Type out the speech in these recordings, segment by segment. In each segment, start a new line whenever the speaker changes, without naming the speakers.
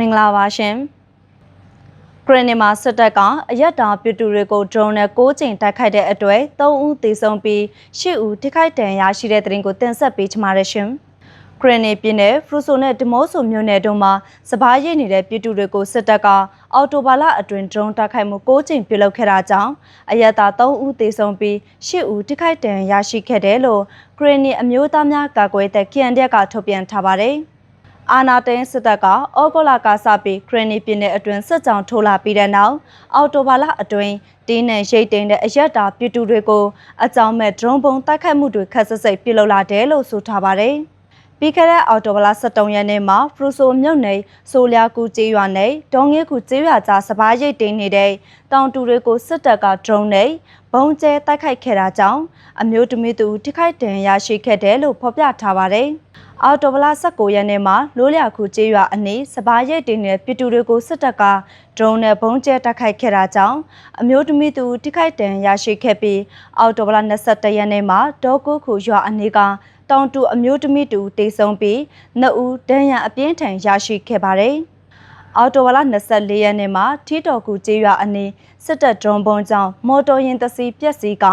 မင်္ဂလာပါရှင်။ဂရနီမှာစစ်တပ်ကအယက်တာပြည်သူတွေကိုဒရုန်းနဲ့6ချိန်တိုက်ခိုက်တဲ့အတွက်3ဦးသေဆုံးပြီး10ဦးထိခိုက်ဒဏ်ရာရှိတဲ့တဲ့ရင်ကိုတင်ဆက်ပေးချင်ပါတယ်ရှင်။ဂရနီပြည်နယ်ဖရူဆိုနဲ့ဒီမော့ဆိုမြို့နယ်တို့မှာစပားရိတ်နေတဲ့ပြည်သူတွေကိုစစ်တပ်ကအော်တိုဘာလအတွင်းဒရုန်းတိုက်ခိုက်မှု6ချိန်ပြုလုပ်ခဲ့တာကြောင့်အယက်တာ3ဦးသေဆုံးပြီး10ဦးထိခိုက်ဒဏ်ရာရှိခဲ့တယ်လို့ဂရနီအမျိုးသားများကာကွယ်တဲ့ KNDF ကထုတ်ပြန်ထားပါတယ်။ အာနာတိန်စစ်တပ်ကဩဂုတ်လကစပြီးခရနီပြည်နယ်အတွင်းစစ်ကြောင်ထိုးလာပြီးတဲ့နောက်အော်တိုဘာလအတွင်းတင်းနဲ့ရိတ်တိန်တဲ့အရက်တာပြည်သူတွေကိုအကြောင်းမဲ့ဒရုန်းပုံတိုက်ခိုက်မှုတွေခက်ဆစ်စိတ်ပြုလုပ်လာတယ်လို့ဆိုထားပါတယ်။ပြီးခဲ့တဲ့အော်တိုဘာလ23ရက်နေ့မှာဖရူဆိုမြို့နယ်ဆိုလျာကူကျေးရွာနယ်ဒေါငဲကူကျေးရွာကြားစပားရိတ်တိန်နေတဲ့တောင်တူတွေကိုစစ်တပ်ကဒရုန်းနဲ့ဘုံကျဲတိုက်ခိုက်ခဲ့တာကြောင့်အမျိုးသမီးသူထိခိုက်ဒဏ်ရာရှိခဲ့တယ်လို့ဖော်ပြထားပါတယ်။ အော်တိုဘလာ19ရက်နေ့မှာလိုးလျခုကျေးရွာအနီးစပားရိတ်တင်တဲ့ပြည်သူတွေကိုစစ်တပ်ကဒရုန်းနဲ့ဘုံကျဲတိုက်ခိုက်ခဲ့တာကြောင့်အမျိုးသမီးသူထိခိုက်ဒဏ်ရာရှိခဲ့ပြီးအော်တိုဘလာ21ရက်နေ့မှာဒေါကုခုရွာအနီးကတောင်တူအမျိုးသမီးတူတေဆုံးပြီးနှစ်ဦးဒဏ်ရာအပြင်းထန်ရရှိခဲ့ပါတယ်။ အော်တိုဝါလာ24ရက်နေ့မှာထီတော်ကူကျေးရွာအနီးစစ်တပ်ဒရုန်းပုံကြောင့်မော်တော်ယာဉ်တစ်စီးပျက်စီးက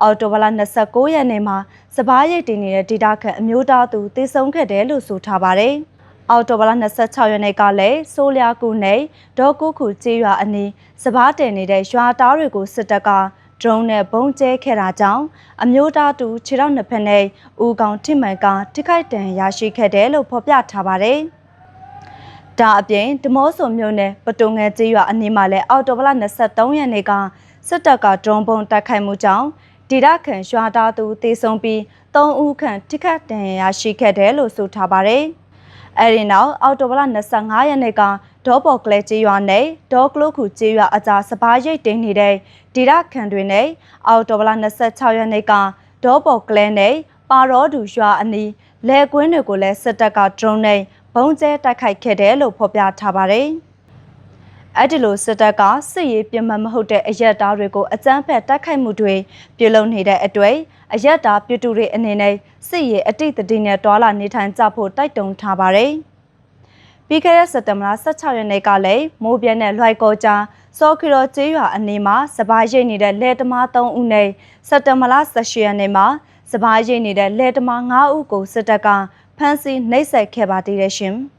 အော်တိုဝါလာ29ရက်နေ့မှာစပားရိတ်တင်နေတဲ့ဒေတာခန့်အမျိုးသားသူတေဆုံးခဲ့တယ်လို့ဆိုထားပါတယ်။အော်တိုဘလာ26ရက်နေ့ကလည်းဆိုးလျာကူနဲ့ဒေါ်ကုခုကျေးရွာအနီးစပားတင်နေတဲ့ရွာသားတွေကိုစစ်တပ်ကဒရုန်းနဲ့ဘုံကျဲခဲ့တာကြောင့်အမျိုးသားတူခြေထောက်နှစ်ဖက်နဲ့ဦးကောင်ထိမှန်ကထိခိုက်ဒဏ်ရရှိခဲ့တယ်လို့ဖော်ပြထားပါတယ်။ ဒါအပြင်ဒမောဆိုမြို့နယ်ပတုံငယ်ကျေးရွာအနီးမှာလည်းအော်တိုဘလ23ရက်နေ့ကစစ်တပ်ကဒရုန်းဘုံတိုက်ခိုက်မှုကြောင့်ဒေတာခန်ရွာသားသူတေဆုံးပြီး3ဦးခန့်ထိခိုက်ဒဏ်ရာရှိခဲ့တယ်လို့ဆိုထားပါတယ်။အဲဒီနောက်အော်တိုဘလ25ရက်နေ့ကဒေါပေါ်ကလဲကျေးရွာနဲ့ဒေါကလုခုကျေးရွာအကြားစပားရိတ်တင်နေတဲ့ဒေတာခန်တွေနဲ့အော်တိုဘလ26ရက်နေ့ကဒေါပေါ်ကလဲနဲ့ပါရောဒူရွာအနီးလဲကွင်းတွေကိုလည်းစစ်တပ်ကဒရုန်းနဲ့ ဘုံကျဲတိုက်ခိုက်ခဲ့တယ်လို့ဖော်ပြထားပါတယ်။အဲ့ဒီလိုစစ်တပ်ကစစ်ရေးပြင်းမှမဟုတ်တဲ့အရက်သားတွေကိုအကြမ်းဖက်တိုက်ခိုက်မှုတွေပြုလုပ်နေတဲ့အတွေ့အရက်သားပြည်သူတွေအနေနဲ့စစ်ရေးအတိတ်တည်နဲ့တွာလာနေထိုင်ကြဖို့တိုက်တွန်းထားပါတယ်။ပြီးခဲ့တဲ့စက်တဘာ16ရက်နေ့ကလည်းမိုးပြဲနဲ့လွိုက်ကောကြားစောခီရောကျေးရွာအနီးမှာစပားရိတ်နေတဲ့လယ်တမား3ဦးနဲ့စက်တဘာ18ရက်နေ့မှာစပားရိတ်နေတဲ့လယ်တမား5ဦးကိုစစ်တပ်က ဖမ်းဆီးနှိပ်စက်ခဲ့ပါသေးတယ်ရှင်။